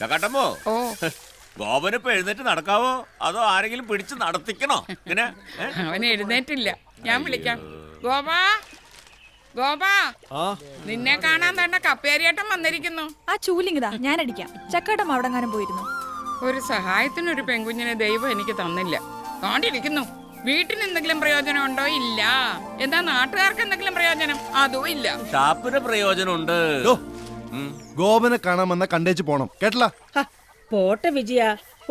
ചക്കാട്ടമ്മോ ഓ. ഇപ്പൊ എഴുന്നേറ്റ് നടക്കാവോ? അതോ ആരെങ്കിലും പിടിച്ച് നടത്തിക്കണോ? ഇങ്ങനെ ഏ? അവൻ എഴുന്നേറ്റില്ല. ഞാൻ വിളിക്കാം. ഗോപാ ഗോപാ. നിന്നെ കാണാൻ തന്നെ കപ്പേരിയേട്ടൻ വന്നിരിക്കുന്നു. ആ ചൂലിങ്ങിതാ. ഞാൻ അടിക്കാം. ചക്കാട്ടം അവിടെ എങ്ങാനും പോയിരുന്നു. ഒരു സഹായത്തിന് ഒരു പെൺകുഞ്ഞിനെ ദൈവം എനിക്ക് തന്നില്ല. കാണ്ടിരിക്കുന്നു. വീട്ടിന് എന്തെങ്കിലും പ്രയോജനം ഉണ്ടോ? ഇല്ല. എന്താ നാട്ടുകാർക്ക് എന്തെങ്കിലും പ്രയോജനം? അതും ഇല്ല. ഷാപ്പിന് പ്രയോജനമുണ്ട്. ഗോപനെ കാണാൻ വന്ന കണ്ടേച്ച് പോണം. കേട്ടല പോട്ടെ വിജയ.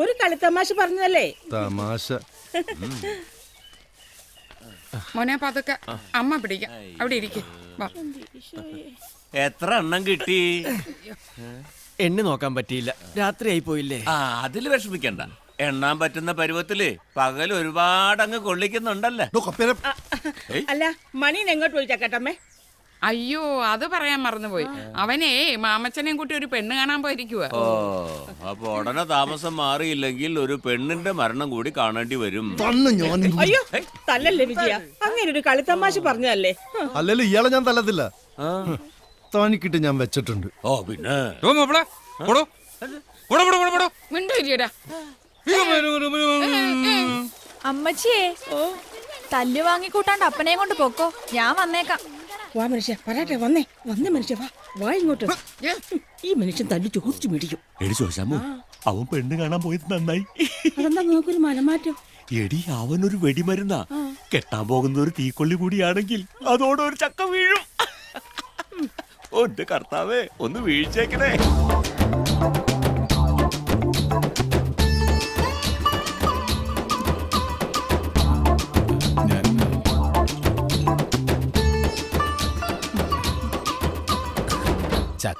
ഒരു കളിത്തമാശ പറഞ്ഞതല്ലേ? തമാശ. മോനെ പതുക്കെ അമ്മ പിടിക്കാം. അവിടെ ഇരിക്കും. എത്ര എണ്ണം കിട്ടി? എണ്ണി നോക്കാൻ പറ്റിയില്ല. രാത്രിയായി പോയില്ലേ? ആ അതിൽ വിഷമിക്കണ്ട. എണ്ണാൻ പറ്റുന്ന പരുവത്തിൽ പകൽ ഒരുപാട് അങ്ങ് കൊള്ളിക്കുന്നുണ്ടല്ലേ അല്ല മണി എങ്ങോട്ട് പോയിട്ടാ ചക്കട്ടമ്മേ അയ്യോ അത് പറയാൻ മറന്നുപോയി. അവനേ മാമച്ചനെയും കൂട്ടി ഒരു പെണ്ണ് കാണാൻ പോയിരിക്കുക ഓ അപ്പൊ ഉടനെ താമസം മാറിയില്ലെങ്കിൽ ഒരു പെണ്ണിന്റെ മരണം കൂടി കാണേണ്ടി വരും. തന്നു ഞാൻ അയ്യോ തല്ലല്ലേ വിജയ? അങ്ങനെ ഒരു കളിത്തമാശ പറഞ്ഞതല്ലേ? അല്ലല്ലോ ഇയാളെ ഞാൻ തല്ലത്തില്ല. തോന്നിക്കിട്ട് താനിക്കിട്ട് ഞാൻ വെച്ചിട്ടുണ്ട്. ഓ പിന്നെ? മിണ്ടൂരിയടാ അമ്മച്ചിയേ തല്ല് വാങ്ങിക്കൂട്ടാണ്ട് അപ്പനെയും കൊണ്ട് പൊക്കോ. ഞാൻ വന്നേക്കാം. വാ മനുഷ്യ പറയട്ടെ വന്നേ. വന്നേ മനുഷ്യ വാ. വാ ഇങ്ങോട്ട്. ഈ മനുഷ്യൻ തല്ലി ചോദിച്ചു മേടിക്കും. എടി ചോദിച്ചാമോ അവൻ പെണ്ണ് കാണാൻ പോയത് നന്നായി. അതെന്താ നോക്കൊരു മനമാറ്റം എടി അവനൊരു വെടിമരുന്നാ. കെട്ടാൻ പോകുന്ന ഒരു തീക്കൊള്ളി കൂടിയാണെങ്കിൽ അതോടെ ഒരു ചക്ക വീഴും. ഓ കർത്താവേ ഒന്ന് വീഴ്ചേക്കണേ.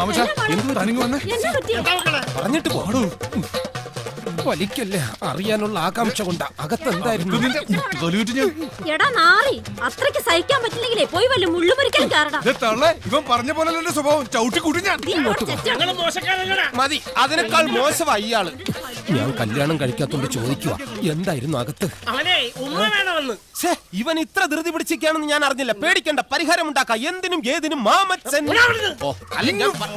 മാമച്ചാ, താനിങ്ങ് വന്നേ? പറഞ്ഞിട്ട് പോടൂ വലിക്കല്ലേ അറിയാനുള്ള ആകാംക്ഷ കൊണ്ടാ അകത്തെന്തായിരുന്നു? എടാ നാറി അത്രയ്ക്ക് സഹിക്കാൻ പറ്റില്ലെങ്കിലേ പോയി വല്ല മുള്ളുമുറിക്കാൻ കാരണം ഇവൻ പറഞ്ഞ പോലെ സ്വഭാവം. ചവിട്ടി കൂട്ടി ഞാൻ. മതി അതിനേക്കാൾ മോശമായി ഇയാൾ. ഞാൻ കല്യാണം കഴിക്കാത്തോണ്ട് ചോദിക്കുക എന്തായിരുന്നു അകത്ത്? അവനെ ഉമ്മ വേണമെന്ന്. ഛേ, ഇവൻ ഇത്ര ധൃതി പിടിച്ചിരിക്കുകയാണെന്ന് ഞാൻ അറിഞ്ഞില്ല. പേടിക്കണ്ട പരിഹാരം ഉണ്ടാക്ക. എന്തിനും ഏതിനും മാമച്ചൻ. ഓ, അല്ല, ഞാൻ പ-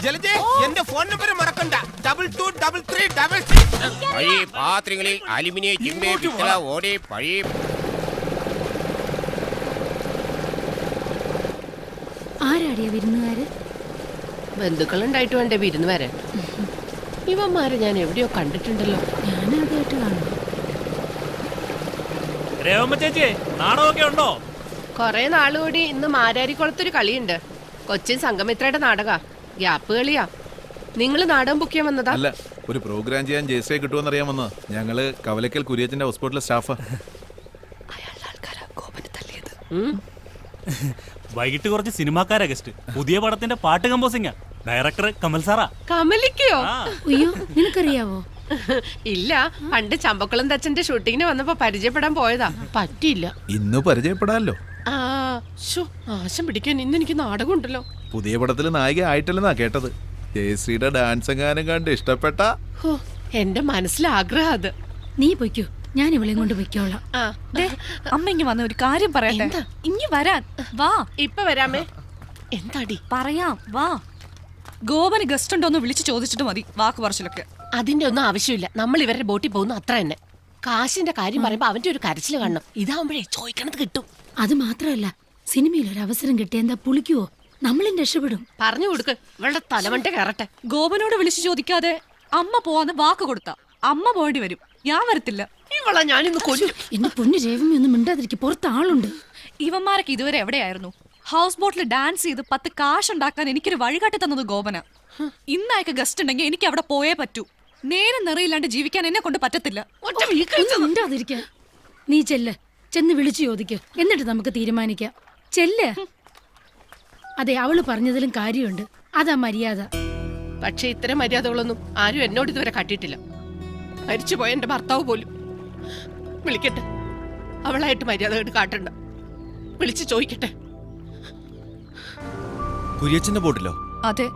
ജലജേ എന്റെ ഫോൺ നമ്പർ മറക്കണ്ട. Double two double three double six പാത്രങ്ങളിൽ അലുമിനിയം ഓടെ പഴയ ആരാടിയ വിരുന്നുകാര്? ബന്ധുക്കളുണ്ടായിട്ട് വേണ്ടേ വിരുന്ന് വരാൻ ഇവന്മാരെ ഞാൻ എവിടെയോ കണ്ടിട്ടുണ്ടല്ലോ. ഞാനാദ്യമായിട്ട് കാണുന്നു രേവമ്മ ചേച്ചി നാടകമൊക്കെ ഉണ്ടോ? കൊറേ നാളുകൂടി ഇന്ന് മാരാരിക്കുളത്തൊരു കളിയുണ്ട്. കൊച്ചിൻ സംഗമിത്രയുടെ നാടക. ഗ്യാപ്പ് കളിയാ. നിങ്ങൾ നാടകം ബുക്ക് ചെയ്യാൻ വന്നതാ? അല്ല ഒരു പ്രോഗ്രാം ചെയ്യാൻ ജയശ്രീ കിട്ടുമെന്ന് അറിയാൻ വന്ന ഞങ്ങൾ കവലക്കൽ കുര്യച്ചന്റെ ഹോസ്പിറ്റലിലെ സ്റ്റാഫ്. വൈകിട്ട് കുറച്ച് സിനിമാക്കാരാ ഗസ്റ്റ് പുതിയ പടത്തിന്റെ പാട്ട് കമ്പോസിംഗാ ഡയറക്ടർ കമൽ സാറാ. കമലിക്കോ അയ്യോ നിനക്കറിയാവോ? ഇല്ല പണ്ട് ചമ്പക്കുളം തച്ചന്റെ ഷൂട്ടിങ്ങിന് വന്നപ്പോ പരിചയപ്പെടാൻ പോയതാ. പറ്റിയില്ല. ഇന്ന് പരിചയപ്പെടാല്ലോ. ആ ശോ ആശം പിടിക്കാൻ ഇന്ന് എനിക്ക് നാടകം ഉണ്ടല്ലോ പുതിയ പടത്തിൽ നായിക ആയിട്ടില്ലെന്നാ കേട്ടത്. ജയശ്രീയുടെ ഡാൻസ് എങ്ങാനും കണ്ട് ഇഷ്ടപ്പെട്ട? ഹോ എന്റെ മനസ്സിലാഗ്രഹം അത്. നീ പൊയ്ക്കോ ഞാൻ ഇവളെയും കൊണ്ട് പൊയ്ക്കോളാം. ആ. ദേ, അമ്മ ഇങ്ങ് വന്ന ഒരു കാര്യം പറയട്ടെ? ഇങ്ങി വരാൻ വാ. ഇപ്പൊ വരാമേ? എന്താടി? പറയാം വാ. ഗോപന് ഗസ്റ്റ് ഉണ്ടോ എന്ന് വിളിച്ചു ചോദിച്ചിട്ട് മതി. വാക്ക് പറച്ചിലൊക്കെ. അതിന്റെ ഒന്നും ആവശ്യമില്ല. നമ്മൾ ഇവരുടെ ബോട്ടിൽ പോകുന്നു അത്ര തന്നെ. കാശിന്റെ കാര്യം പറയുമ്പോ അവന്റെ ഒരു കരച്ചിൽ കാണണം. ഇതാവുമ്പോഴേ ചോദിക്കണത് കിട്ടും. അത് മാത്രമല്ല സിനിമയിൽ ഒരു അവസരം കിട്ടിയ എന്താ പുളിക്കുവോ? നമ്മളും രക്ഷപ്പെടും. പറഞ്ഞു കൊടുക്ക്. ഇവളുടെ തലമണ്ട കയറട്ടെ. ഗോപനോട് വിളിച്ചു ചോദിക്കാതെ അമ്മ പോവാന്ന് വാക്ക് കൊടുത്ത. അമ്മ പോകേണ്ടി വരും. ഞാൻ വരത്തില്ല. ഇവളെ ഞാനിന്ന് കൊല്ലും. എന്റെ പൊന്നു രേവമി ഒന്നും മിണ്ടാതിരിക്കും. പുറത്ത് ആളുണ്ട്. ഇവന്മാരൊക്കെ ഇതുവരെ എവിടെയായിരുന്നു? ഹൗസ് ബോട്ടിൽ ഡാൻസ് ചെയ്ത് പത്ത് കാശ് ഉണ്ടാക്കാൻ എനിക്കൊരു വഴികാട്ടി തന്നത് ഗോപന. ഇന്നയക്ക് ഗസ്റ്റ് ഉണ്ടെങ്കിൽ എനിക്ക് അവിടെ പോയേ പറ്റൂ. നേരം നിറയില്ലാണ്ട് ജീവിക്കാൻ എന്നെ കൊണ്ട് പറ്റത്തില്ല. മിണ്ടാതിരിക്കാൻ. നീ ചെല്ല്. ചെന്ന് വിളിച്ചു ചോദിക്ക്. എന്നിട്ട് നമുക്ക് തീരുമാനിക്കാം. ചെല്ല്. അതെ അവൾ പറഞ്ഞതിലും കാര്യമുണ്ട്. അതാ മര്യാദ. പക്ഷെ ഇത്തരം മര്യാദകളൊന്നും ആരും എന്നോട് ഇതുവരെ കാട്ടിയിട്ടില്ല. മരിച്ചുപോയ എന്റെ ഭർത്താവ് പോലും. വിളിക്കട്ടെ. അവളായിട്ട് മര്യാദ കാട്ടണ്ട. വിളിച്ചു ചോദിക്കട്ടെ. കുര്യച്ചന്റെ ബോട്ടിലോ? അതെ.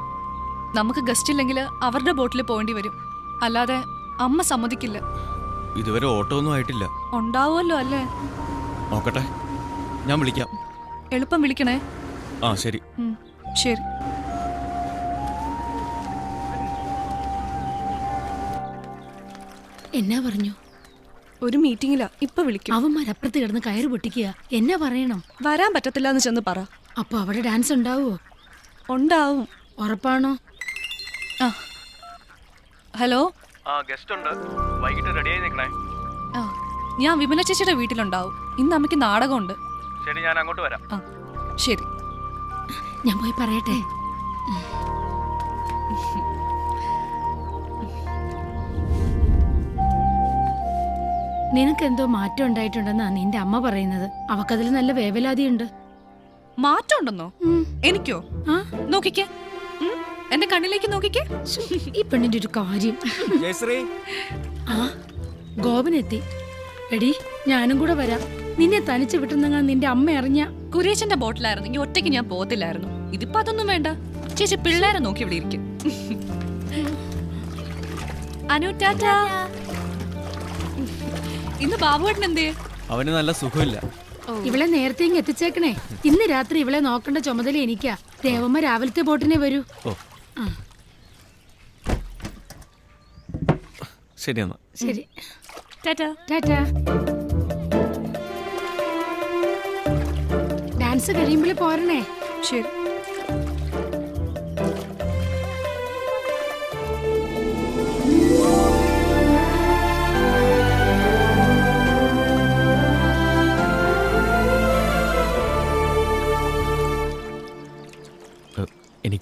നമുക്ക് ഗസ്റ്റ് ഇല്ലെങ്കിൽ അവരുടെ ബോട്ടിൽ പോകേണ്ടി വരും. അല്ലാതെ അമ്മ സമ്മതിക്കില്ല. ഇതുവരെ ഓട്ടോ ഒന്നും ആയിട്ടില്ല. ഉണ്ടാവുമല്ലോ അല്ലേ? നോക്കട്ടെ. ഞാൻ വിളിക്കാം. എളുപ്പം വിളിക്കണേ. ആ ശരി. ഉം, ശരി. എന്നാ പറഞ്ഞു? ഒരു മീറ്റിംഗിലാ ഇപ്പൊ വിളിക്കും. അവന്മാരപ്പുറത്ത് കിടന്ന് കയറ് പൊട്ടിക്കുക. എന്നാ പറയണം? വരാൻ പറ്റത്തില്ല എന്ന് ചെന്ന് പറ. അപ്പൊ അവിടെ ഡാൻസ് ഉണ്ടാവോ ഉണ്ടാവും. ഉറപ്പാണോ? ആ. ഹലോ? ആ ഗസ്റ്റ് ഉണ്ട് വൈകിട്ട് റെഡി ആയി നിൽക്കണേ. ആ ഞാൻ വിമല ചേച്ചിയുടെ വീട്ടിലുണ്ടാവും. ഇന്ന് അമ്മയ്ക്ക് നാടകമുണ്ട്. ശരി ഞാൻ അങ്ങോട്ട് വരാം. ആ ശരി. ഞാൻ പോയി പറയട്ടെ? നിനക്കെന്തോ മാറ്റം ഉണ്ടായിട്ടുണ്ടെന്നാണ് നിന്റെ അമ്മ പറയുന്നത്. അവക്കതിൽ നല്ല വേവലാതിയുണ്ട്. മാറ്റം ഉണ്ടെന്നോ എനിക്കോ? ആ. നോക്കിക്കേ. എന്റെ കണ്ണിലേക്ക് നോക്കിക്കേ. ഈ പെണ്ണിന്റെ ഒരു കാര്യം. ജയശ്രീ. ആ ഗോപനെത്തി. എടി ഞാനും കൂടെ വരാം. നിന്നെ തനിച്ച് വിട്ടുന്നെങ്ങാ നിന്റെ അമ്മ അറിഞ്ഞ കുരേശന്റെ ബോട്ടിലായിരുന്നു. ഇനി ഒറ്റയ്ക്ക് ഞാൻ പോകത്തില്ലായിരുന്നു. ഇതിപ്പോ അതൊന്നും വേണ്ട. ചേച്ചി പിള്ളേരെ നോക്കി ഇവിടെ ഇരിക്കും. അനു ടാറ്റ. ഇന്ന് ബാബുവേട്ടൻ എന്തേ അവന് നല്ല സുഖമില്ല. ഇവളെ നേരത്തെ ഇങ്ങ് എത്തിച്ചേക്കണേ. ഇന്ന് രാത്രി ഇവളെ നോക്കേണ്ട ചുമതല എനിക്കാ. ദേവമ്മ രാവിലത്തെ ബോട്ടിനെ വരൂ. ശരി. എന്നാ ശരി ഡാൻസ് കഴിയുമ്പോൾ പോരണേ. ശരി.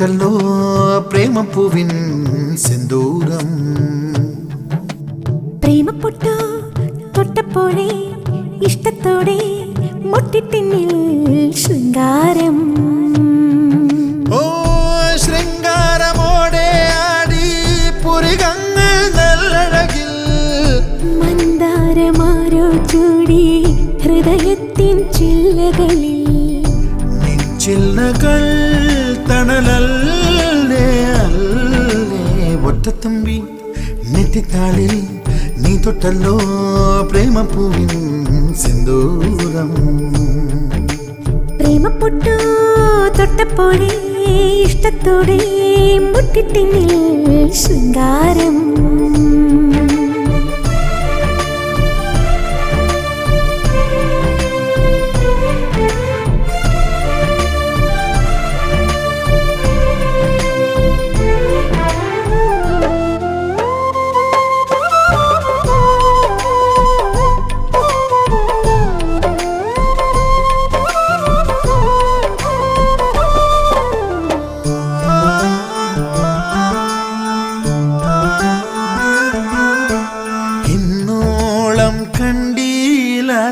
നീ തൊട്ടല്ലോ പ്രേമപ്പൂവിൻ സിന്ദൂരം? പ്രേമപ്പൊട്ടു തൊട്ടപ്പോഴേ ഇഷ്ടത്തോടെ ഒറ്റത്തുമ്പി നെറ്റിത്താളിൽ നീ തൊട്ടല്ലോ പ്രേമപ്പൂവിൻ സിന്ദൂരം പ്രേമപ്പൊട്ടു തൊട്ടപ്പോഴേ ഇഷ്ടത്തോടെ മുട്ടിട്ടിന്നിൽ ശൃംഗാരം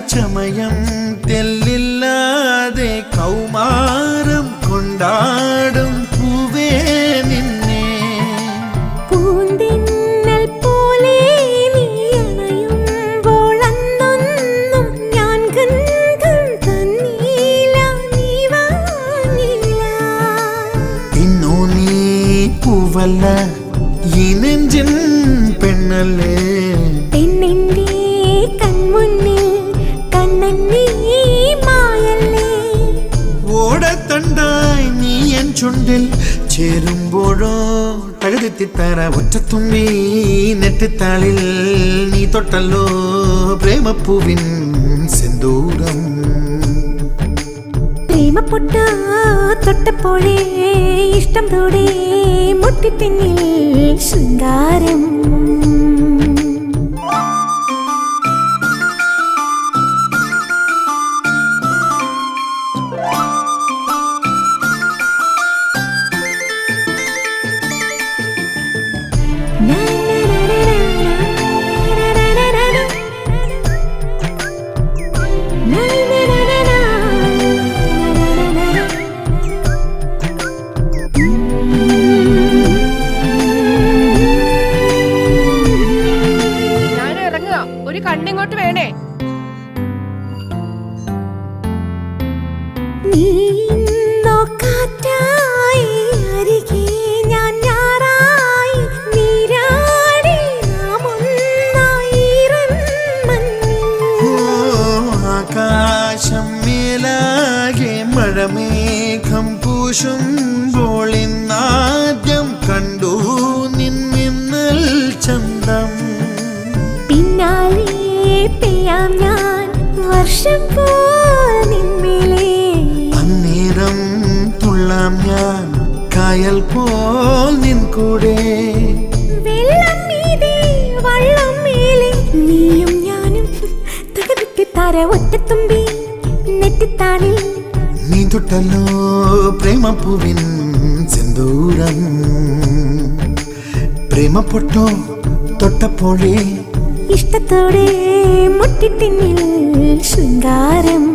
ചമയം തെല്ലില്ലാതെ കൗമാരം കൊണ്ടാടും പൂവേ നിന്നെ. പൂന്തിന്നൽ പോലെ ഞാൻ ഗന്ധം തന്നീല നീ വാങ്ങില്ല. ഇന്നു നീ പൂവല്ല ഈ നെഞ്ചിൻ പെണ്ണല്ലേ? ചുണ്ടിൽ ചേരുമ്പോഴോ തകതെത്തിത്തറ ഒറ്റത്തുമ്പി നെറ്റിത്താളിൽ നീ തൊട്ടല്ലോ പ്രേമപ്പൂവിൻ സിന്ദൂരം. പ്രേമപ്പൊട്ട തൊട്ടപ്പോഴേ ഇഷ്ടം തോടെ മുട്ടിപ്പിന്നിൽ ശൃംഗാരം. പൂശുമ്പോൾ ഇന്നാദ്യം കണ്ടു നിന്നിന്നൽ ചന്തം. പിന്നാലെ പെയ്യാം ഞാൻ വർഷം പോൽ നിന്മേലേ അന്നേരം തുള്ളാം ഞാൻ. കായൽ പോൽ നിൻ കൂടെ. നീ തൊട്ടല്ലോ പ്രേമപ്പൂവിൻ സെന്തൂരം പ്രേമപ്പൊട്ടോ തൊട്ടപ്പോഴേ ഇഷ്ടത്തോടെ മുട്ടിപ്പിന്നിൽ ശൃംഗാരം